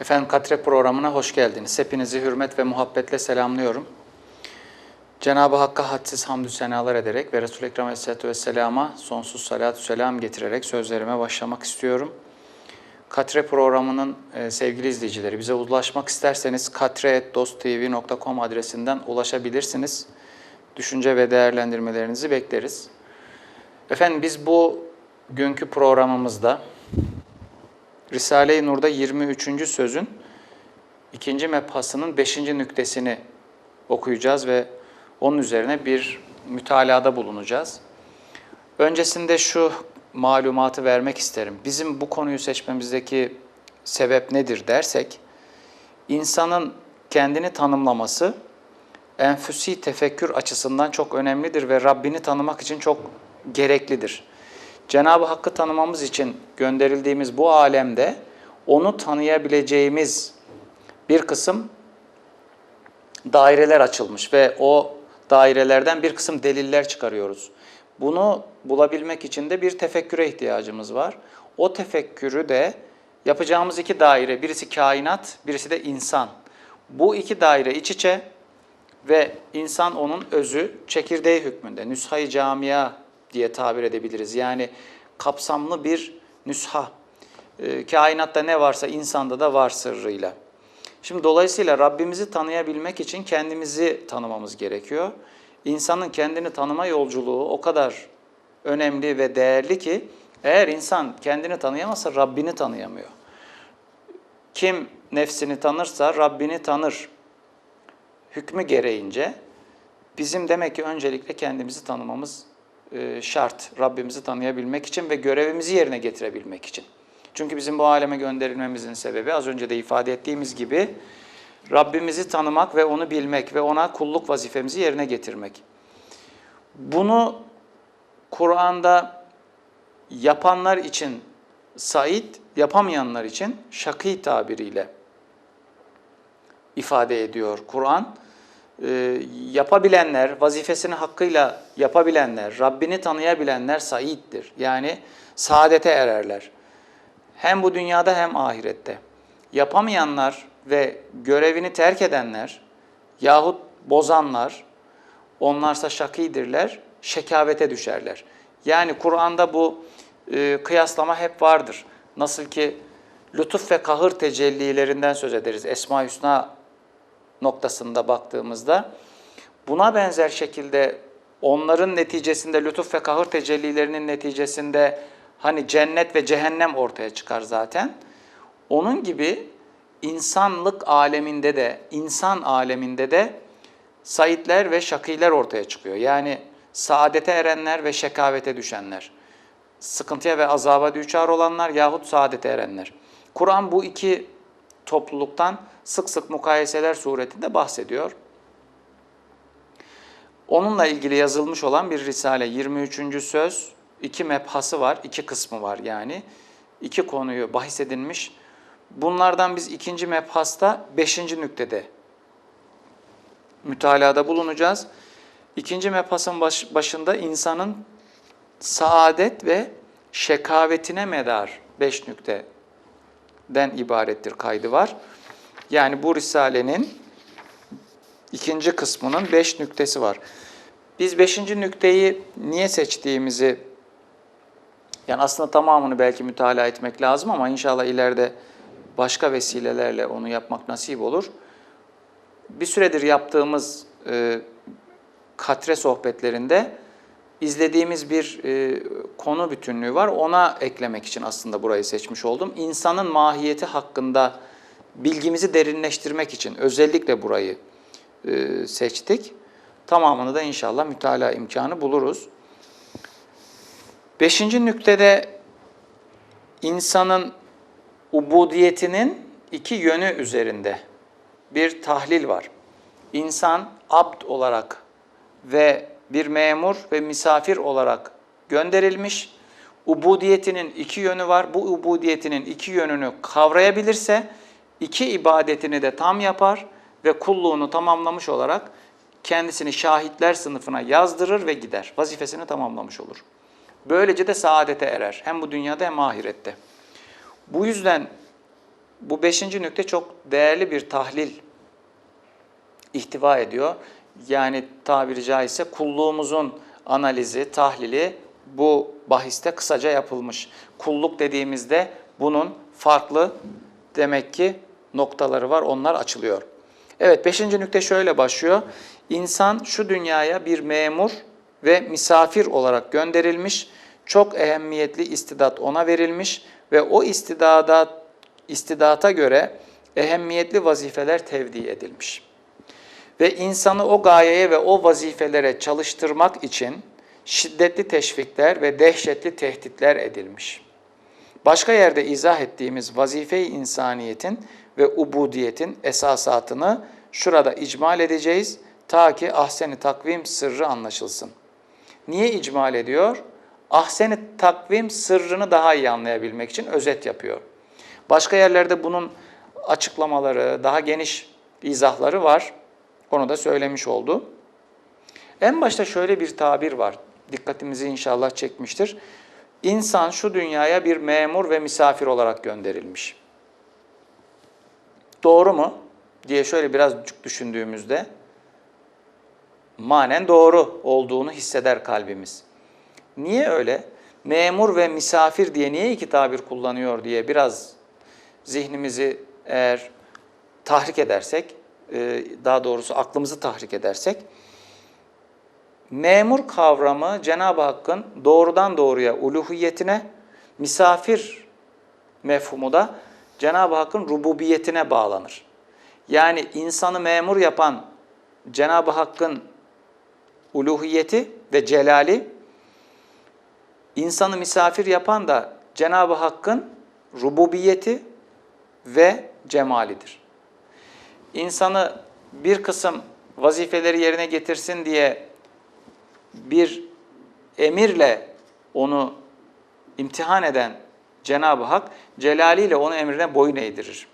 Efendim Katre programına hoş geldiniz. Hepinizi hürmet ve muhabbetle selamlıyorum. Cenab-ı Hakk'a hadsiz hamdü senalar ederek ve Resul-i Ekrem Aleyhisselatü Vesselam'a sonsuz salatü selam getirerek sözlerime başlamak istiyorum. Katre programının e, sevgili izleyicileri bize ulaşmak isterseniz katre.dosttv.com adresinden ulaşabilirsiniz. Düşünce ve değerlendirmelerinizi bekleriz. Efendim biz bu günkü programımızda Risale-i Nur'da 23. sözün ikinci mebhasının 5. nüktesini okuyacağız ve onun üzerine bir mütalada bulunacağız. Öncesinde şu malumatı vermek isterim. Bizim bu konuyu seçmemizdeki sebep nedir dersek, insanın kendini tanımlaması enfüsi tefekkür açısından çok önemlidir ve Rabbini tanımak için çok gereklidir. Cenab-ı Hakk'ı tanımamız için gönderildiğimiz bu alemde onu tanıyabileceğimiz bir kısım daireler açılmış ve o dairelerden bir kısım deliller çıkarıyoruz. Bunu bulabilmek için de bir tefekküre ihtiyacımız var. O tefekkürü de yapacağımız iki daire, birisi kainat, birisi de insan. Bu iki daire iç içe ve insan onun özü çekirdeği hükmünde. Nüshayı camia diye tabir edebiliriz. Yani kapsamlı bir nüsha. E, kainatta ne varsa insanda da var sırrıyla. Şimdi dolayısıyla Rabbimizi tanıyabilmek için kendimizi tanımamız gerekiyor. İnsanın kendini tanıma yolculuğu o kadar önemli ve değerli ki eğer insan kendini tanıyamazsa Rabbini tanıyamıyor. Kim nefsini tanırsa Rabbini tanır. Hükmü gereğince bizim demek ki öncelikle kendimizi tanımamız şart. Rabbimizi tanıyabilmek için ve görevimizi yerine getirebilmek için. Çünkü bizim bu aleme gönderilmemizin sebebi az önce de ifade ettiğimiz gibi Rabbimizi tanımak ve onu bilmek ve ona kulluk vazifemizi yerine getirmek. Bunu Kur'an'da yapanlar için Said, yapamayanlar için şakî tabiriyle ifade ediyor Kur'an. Ee, yapabilenler, vazifesini hakkıyla yapabilenler, Rabbini tanıyabilenler saittir. Yani saadete ererler. Hem bu dünyada hem ahirette. Yapamayanlar ve görevini terk edenler yahut bozanlar, onlarsa şakidirler, şekavete düşerler. Yani Kur'an'da bu e, kıyaslama hep vardır. Nasıl ki lütuf ve kahır tecellilerinden söz ederiz. Esma-i Hüsna noktasında baktığımızda buna benzer şekilde onların neticesinde lütuf ve kahır tecellilerinin neticesinde hani cennet ve cehennem ortaya çıkar zaten. Onun gibi insanlık aleminde de, insan aleminde de saitler ve şakiler ortaya çıkıyor. Yani saadete erenler ve şekavete düşenler. Sıkıntıya ve azaba düçar olanlar yahut saadete erenler. Kur'an bu iki topluluktan sık sık mukayeseler suretinde bahsediyor. Onunla ilgili yazılmış olan bir risale 23. söz, iki mebhası var, iki kısmı var yani. iki konuyu bahis edilmiş. Bunlardan biz ikinci mebhasta beşinci nüktede mütalada bulunacağız. İkinci mebhasın baş, başında insanın saadet ve şekavetine medar beş nükteden ibarettir kaydı var. Yani bu Risale'nin ikinci kısmının beş nüktesi var. Biz beşinci nükteyi niye seçtiğimizi, yani aslında tamamını belki mütalaa etmek lazım ama inşallah ileride başka vesilelerle onu yapmak nasip olur. Bir süredir yaptığımız e, katre sohbetlerinde izlediğimiz bir e, konu bütünlüğü var. Ona eklemek için aslında burayı seçmiş oldum. İnsanın mahiyeti hakkında bilgimizi derinleştirmek için özellikle burayı e, seçtik. Tamamını da inşallah mütalaa imkanı buluruz. Beşinci nüktede insanın ubudiyetinin iki yönü üzerinde bir tahlil var. İnsan abd olarak ve bir memur ve misafir olarak gönderilmiş. Ubudiyetinin iki yönü var. Bu ubudiyetinin iki yönünü kavrayabilirse iki ibadetini de tam yapar ve kulluğunu tamamlamış olarak kendisini şahitler sınıfına yazdırır ve gider. Vazifesini tamamlamış olur. Böylece de saadete erer. Hem bu dünyada hem ahirette. Bu yüzden Bu beşinci nükte çok değerli bir tahlil ihtiva ediyor. Yani tabiri caizse kulluğumuzun analizi, tahlili bu bahiste kısaca yapılmış. Kulluk dediğimizde bunun farklı demek ki noktaları var. Onlar açılıyor. Evet beşinci nükte şöyle başlıyor. İnsan şu dünyaya bir memur ve misafir olarak gönderilmiş. Çok ehemmiyetli istidat ona verilmiş ve o istidada, istidata göre ehemmiyetli vazifeler tevdi edilmiş. Ve insanı o gayeye ve o vazifelere çalıştırmak için şiddetli teşvikler ve dehşetli tehditler edilmiş. Başka yerde izah ettiğimiz vazife-i insaniyetin ve ubudiyetin esasatını şurada icmal edeceğiz ta ki ahseni takvim sırrı anlaşılsın. Niye icmal ediyor? Ahseni takvim sırrını daha iyi anlayabilmek için özet yapıyor. Başka yerlerde bunun açıklamaları, daha geniş izahları var. Onu da söylemiş oldu. En başta şöyle bir tabir var. Dikkatimizi inşallah çekmiştir. İnsan şu dünyaya bir memur ve misafir olarak gönderilmiş. Doğru mu? diye şöyle biraz düşündüğümüzde manen doğru olduğunu hisseder kalbimiz. Niye öyle? Memur ve misafir diye niye iki tabir kullanıyor diye biraz zihnimizi eğer tahrik edersek, daha doğrusu aklımızı tahrik edersek, memur kavramı Cenab-ı Hakk'ın doğrudan doğruya uluhiyetine, misafir mefhumu da Cenab-ı Hakk'ın rububiyetine bağlanır. Yani insanı memur yapan Cenab-ı Hakk'ın uluhiyeti ve celali, insanı misafir yapan da Cenab-ı Hakk'ın rububiyeti ve cemalidir. İnsanı bir kısım vazifeleri yerine getirsin diye bir emirle onu imtihan eden Cenab-ı Hak celaliyle onun emrine boyun eğdirir.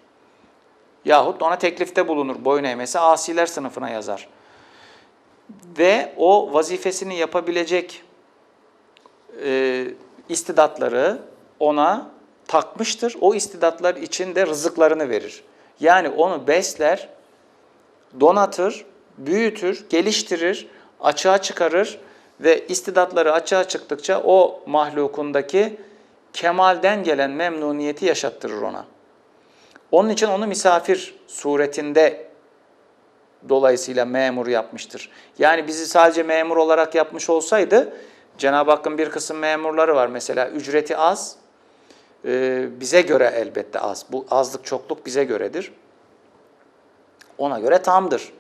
Yahut ona teklifte bulunur boyun eğmesi asiler sınıfına yazar. Ve o vazifesini yapabilecek e, istidatları ona takmıştır. O istidatlar için de rızıklarını verir. Yani onu besler, donatır, büyütür, geliştirir, açığa çıkarır ve istidatları açığa çıktıkça o mahlukundaki kemalden gelen memnuniyeti yaşattırır ona. Onun için onu misafir suretinde dolayısıyla memur yapmıştır. Yani bizi sadece memur olarak yapmış olsaydı Cenab-ı Hakk'ın bir kısım memurları var. Mesela ücreti az, e, bize göre elbette az. Bu azlık çokluk bize göredir. Ona göre tamdır.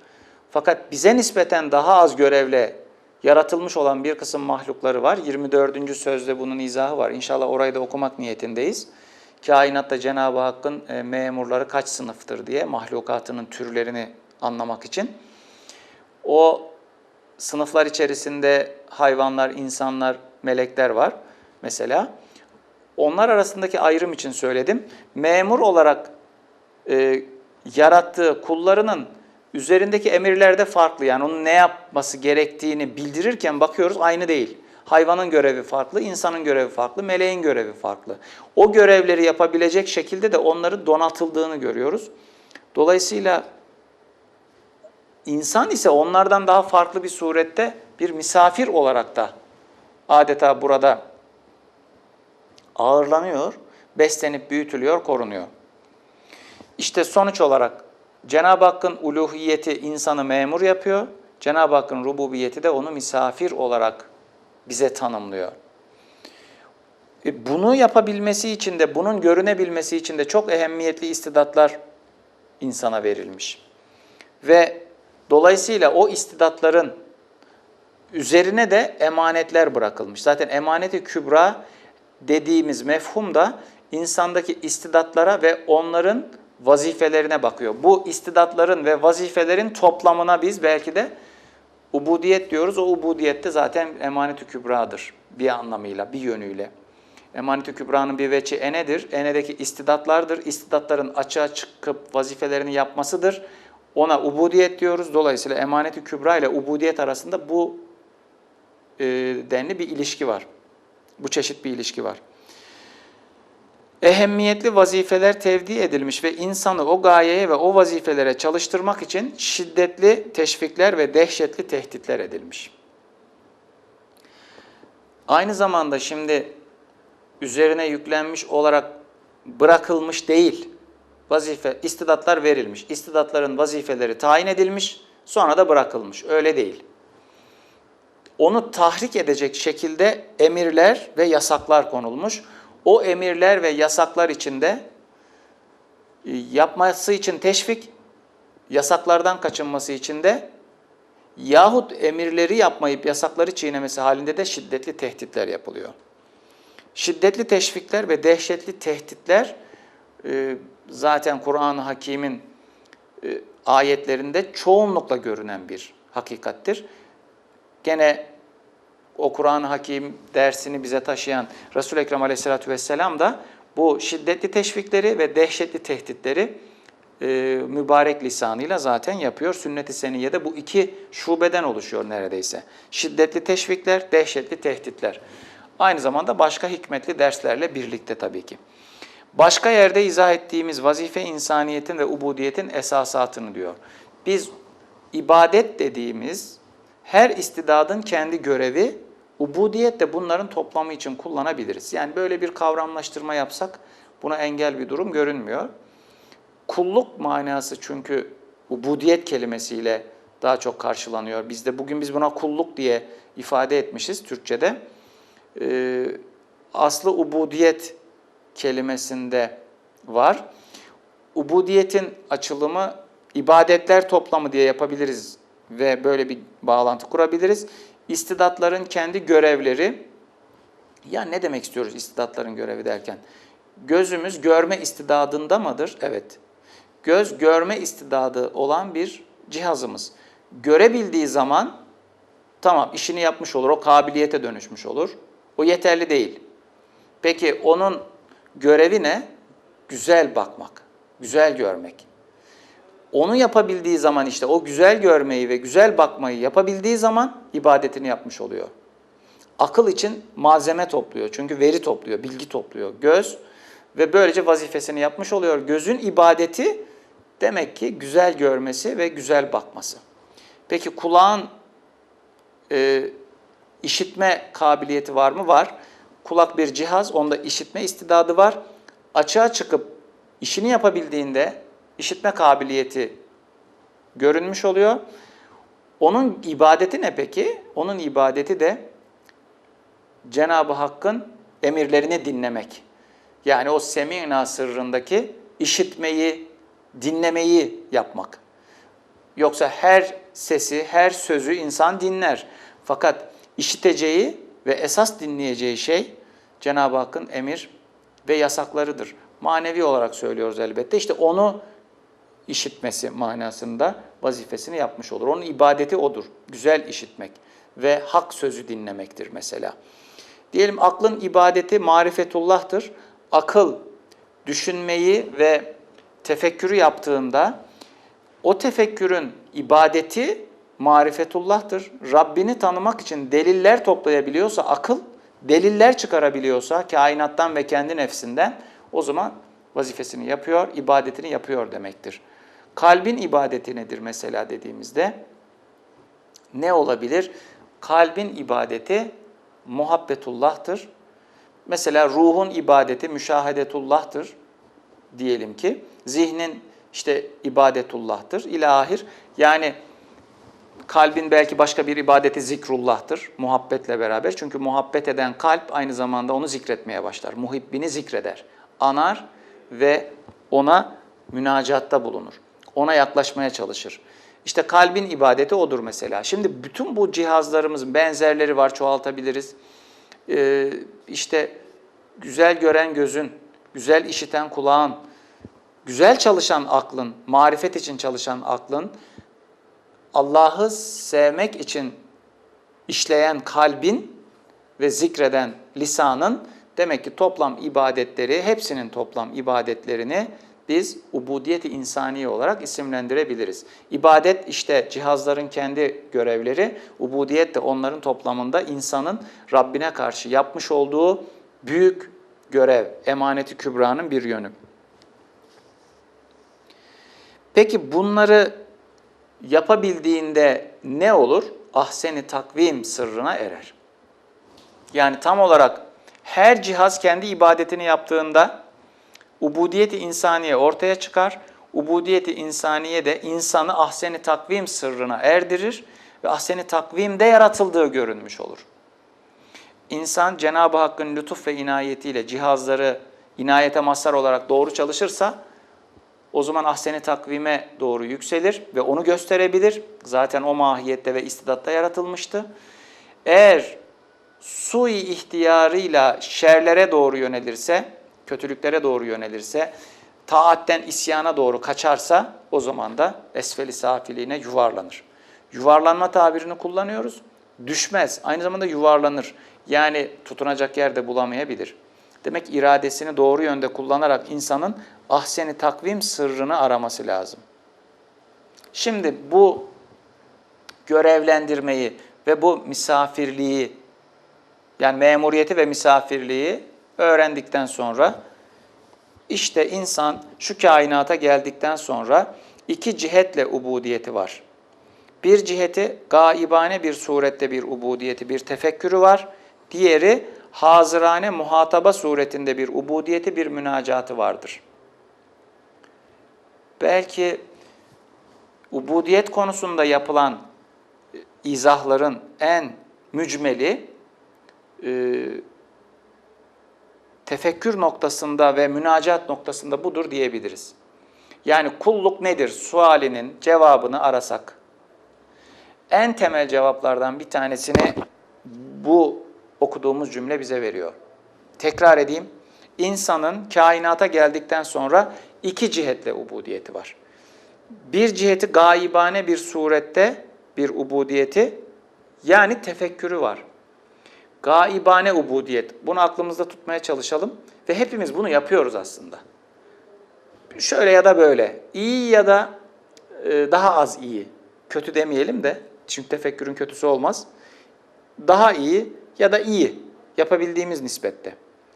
Fakat bize nispeten daha az görevle yaratılmış olan bir kısım mahlukları var. 24. sözde bunun izahı var. İnşallah orayı da okumak niyetindeyiz. Kainatta Cenab-ı Hakk'ın e, memurları kaç sınıftır diye mahlukatının türlerini anlamak için. O sınıflar içerisinde hayvanlar, insanlar, melekler var mesela. Onlar arasındaki ayrım için söyledim. Memur olarak e, yarattığı kullarının üzerindeki emirlerde farklı. Yani onun ne yapması gerektiğini bildirirken bakıyoruz aynı değil. Hayvanın görevi farklı, insanın görevi farklı, meleğin görevi farklı. O görevleri yapabilecek şekilde de onların donatıldığını görüyoruz. Dolayısıyla insan ise onlardan daha farklı bir surette bir misafir olarak da adeta burada ağırlanıyor, beslenip büyütülüyor, korunuyor. İşte sonuç olarak Cenab-ı Hakk'ın uluhiyeti insanı memur yapıyor. Cenab-ı Hakk'ın rububiyeti de onu misafir olarak bize tanımlıyor. E bunu yapabilmesi için de, bunun görünebilmesi için de çok ehemmiyetli istidatlar insana verilmiş. Ve dolayısıyla o istidatların üzerine de emanetler bırakılmış. Zaten emaneti kübra dediğimiz mefhum da insandaki istidatlara ve onların vazifelerine bakıyor. Bu istidatların ve vazifelerin toplamına biz belki de ubudiyet diyoruz. O ubudiyette zaten emanet-i kübradır bir anlamıyla, bir yönüyle. Emanet-i kübranın bir veçi enedir. Enedeki istidatlardır. İstidatların açığa çıkıp vazifelerini yapmasıdır. Ona ubudiyet diyoruz. Dolayısıyla emanet-i kübra ile ubudiyet arasında bu e, denli bir ilişki var. Bu çeşit bir ilişki var. ehemmiyetli vazifeler tevdi edilmiş ve insanı o gayeye ve o vazifelere çalıştırmak için şiddetli teşvikler ve dehşetli tehditler edilmiş. Aynı zamanda şimdi üzerine yüklenmiş olarak bırakılmış değil. Vazife, istidatlar verilmiş. İstidatların vazifeleri tayin edilmiş, sonra da bırakılmış. Öyle değil. Onu tahrik edecek şekilde emirler ve yasaklar konulmuş. O emirler ve yasaklar içinde e, yapması için teşvik, yasaklardan kaçınması için de yahut emirleri yapmayıp yasakları çiğnemesi halinde de şiddetli tehditler yapılıyor. Şiddetli teşvikler ve dehşetli tehditler e, zaten Kur'an-ı Hakim'in e, ayetlerinde çoğunlukla görünen bir hakikattir. Gene o Kur'an-ı Hakim dersini bize taşıyan Resul-i Ekrem Aleyhisselatü Vesselam da bu şiddetli teşvikleri ve dehşetli tehditleri e, mübarek lisanıyla zaten yapıyor. Sünnet-i Seniyye'de bu iki şubeden oluşuyor neredeyse. Şiddetli teşvikler, dehşetli tehditler. Aynı zamanda başka hikmetli derslerle birlikte tabii ki. Başka yerde izah ettiğimiz vazife insaniyetin ve ubudiyetin esasatını diyor. Biz ibadet dediğimiz her istidadın kendi görevi, ubudiyet de bunların toplamı için kullanabiliriz. Yani böyle bir kavramlaştırma yapsak buna engel bir durum görünmüyor. Kulluk manası çünkü ubudiyet kelimesiyle daha çok karşılanıyor. Bizde bugün biz buna kulluk diye ifade etmişiz Türkçe'de. Ee, aslı ubudiyet kelimesinde var. Ubudiyetin açılımı ibadetler toplamı diye yapabiliriz ve böyle bir bağlantı kurabiliriz. İstidatların kendi görevleri, ya ne demek istiyoruz istidatların görevi derken? Gözümüz görme istidadında mıdır? Evet. Göz görme istidadı olan bir cihazımız. Görebildiği zaman tamam işini yapmış olur, o kabiliyete dönüşmüş olur. O yeterli değil. Peki onun görevi ne? Güzel bakmak, güzel görmek. Onu yapabildiği zaman işte o güzel görmeyi ve güzel bakmayı yapabildiği zaman ibadetini yapmış oluyor. Akıl için malzeme topluyor. Çünkü veri topluyor, bilgi topluyor. Göz ve böylece vazifesini yapmış oluyor. Gözün ibadeti demek ki güzel görmesi ve güzel bakması. Peki kulağın e, işitme kabiliyeti var mı? Var. Kulak bir cihaz, onda işitme istidadı var. Açığa çıkıp işini yapabildiğinde işitme kabiliyeti görünmüş oluyor. Onun ibadeti ne peki? Onun ibadeti de Cenab-ı Hakk'ın emirlerini dinlemek. Yani o semina sırrındaki işitmeyi, dinlemeyi yapmak. Yoksa her sesi, her sözü insan dinler. Fakat işiteceği ve esas dinleyeceği şey Cenab-ı Hakk'ın emir ve yasaklarıdır. Manevi olarak söylüyoruz elbette. İşte onu işitmesi manasında vazifesini yapmış olur. Onun ibadeti odur. Güzel işitmek ve hak sözü dinlemektir mesela. Diyelim aklın ibadeti marifetullah'tır. Akıl düşünmeyi ve tefekkürü yaptığında o tefekkürün ibadeti marifetullah'tır. Rabbini tanımak için deliller toplayabiliyorsa akıl, deliller çıkarabiliyorsa kainattan ve kendi nefsinden o zaman vazifesini yapıyor, ibadetini yapıyor demektir. Kalbin ibadeti nedir mesela dediğimizde? Ne olabilir? Kalbin ibadeti muhabbetullah'tır. Mesela ruhun ibadeti müşahedetullah'tır diyelim ki. Zihnin işte ibadetullah'tır. İlahir yani kalbin belki başka bir ibadeti zikrullah'tır muhabbetle beraber. Çünkü muhabbet eden kalp aynı zamanda onu zikretmeye başlar. Muhibbini zikreder. Anar ve ona münacatta bulunur. Ona yaklaşmaya çalışır. İşte kalbin ibadeti odur mesela. Şimdi bütün bu cihazlarımızın benzerleri var, çoğaltabiliriz. Ee, işte güzel gören gözün, güzel işiten kulağın, güzel çalışan aklın, marifet için çalışan aklın, Allah'ı sevmek için işleyen kalbin ve zikreden lisanın demek ki toplam ibadetleri, hepsinin toplam ibadetlerini biz ubudiyeti insani olarak isimlendirebiliriz. İbadet işte cihazların kendi görevleri, ubudiyet de onların toplamında insanın Rabbine karşı yapmış olduğu büyük görev, emaneti kübranın bir yönü. Peki bunları yapabildiğinde ne olur? Ahseni takvim sırrına erer. Yani tam olarak her cihaz kendi ibadetini yaptığında ubudiyeti insaniye ortaya çıkar. Ubudiyeti insaniye de insanı ahseni takvim sırrına erdirir ve ahseni takvimde yaratıldığı görünmüş olur. İnsan Cenab-ı Hakk'ın lütuf ve inayetiyle cihazları inayete mazhar olarak doğru çalışırsa o zaman ahseni takvime doğru yükselir ve onu gösterebilir. Zaten o mahiyette ve istidatta yaratılmıştı. Eğer sui ihtiyarıyla şerlere doğru yönelirse, kötülüklere doğru yönelirse, taatten isyana doğru kaçarsa o zaman da esfeli safiliğine yuvarlanır. Yuvarlanma tabirini kullanıyoruz. Düşmez. Aynı zamanda yuvarlanır. Yani tutunacak yerde bulamayabilir. Demek iradesini doğru yönde kullanarak insanın ahseni takvim sırrını araması lazım. Şimdi bu görevlendirmeyi ve bu misafirliği yani memuriyeti ve misafirliği öğrendikten sonra işte insan şu kainata geldikten sonra iki cihetle ubudiyeti var. Bir ciheti gaibane bir surette bir ubudiyeti, bir tefekkürü var. Diğeri hazırane muhataba suretinde bir ubudiyeti, bir münacatı vardır. Belki ubudiyet konusunda yapılan e, izahların en mücmeli e, tefekkür noktasında ve münacat noktasında budur diyebiliriz. Yani kulluk nedir sualinin cevabını arasak. En temel cevaplardan bir tanesini bu okuduğumuz cümle bize veriyor. Tekrar edeyim. İnsanın kainata geldikten sonra iki cihetle ubudiyeti var. Bir ciheti gaibane bir surette bir ubudiyeti yani tefekkürü var. Gaibane ubudiyet. Bunu aklımızda tutmaya çalışalım ve hepimiz bunu yapıyoruz aslında. Şöyle ya da böyle. İyi ya da e, daha az iyi. Kötü demeyelim de çünkü tefekkürün kötüsü olmaz. Daha iyi ya da iyi yapabildiğimiz nispette.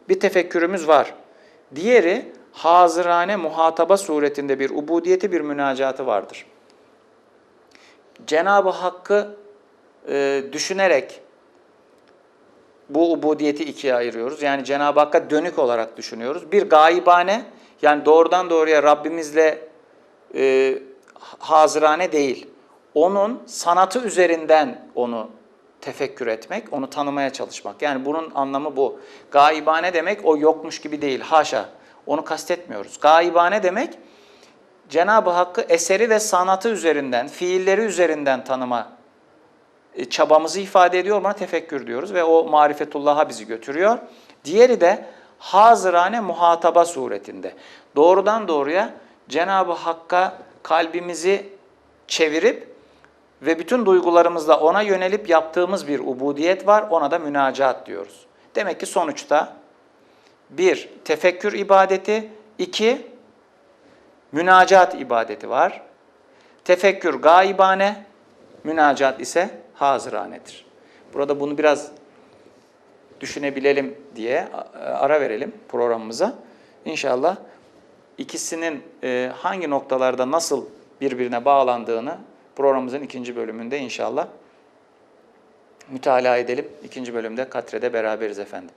Bir tefekkürümüz var. Diğeri hazırane muhataba suretinde bir ubudiyeti bir münacatı vardır. Cenab-ı Hakk'ı e, düşünerek bu ubudiyeti ikiye ayırıyoruz. Yani Cenab-ı Hakk'a dönük olarak düşünüyoruz. Bir gaibane yani doğrudan doğruya Rabbimizle e, hazırane değil. Onun sanatı üzerinden onu tefekkür etmek, onu tanımaya çalışmak. Yani bunun anlamı bu. Gaibane demek o yokmuş gibi değil. Haşa. Onu kastetmiyoruz. Gaibane demek Cenab-ı Hakk'ı eseri ve sanatı üzerinden, fiilleri üzerinden tanıma çabamızı ifade ediyor. Buna tefekkür diyoruz ve o marifetullah'a bizi götürüyor. Diğeri de hazırane muhataba suretinde. Doğrudan doğruya Cenab-ı Hakk'a kalbimizi çevirip ve bütün duygularımızla ona yönelip yaptığımız bir ubudiyet var. Ona da münacat diyoruz. Demek ki sonuçta bir, tefekkür ibadeti. iki münacat ibadeti var. Tefekkür gaibane, münacat ise hazıranedir. Burada bunu biraz düşünebilelim diye ara verelim programımıza. İnşallah ikisinin e, hangi noktalarda nasıl birbirine bağlandığını programımızın ikinci bölümünde inşallah mütalaa edelim. İkinci bölümde Katre'de beraberiz efendim.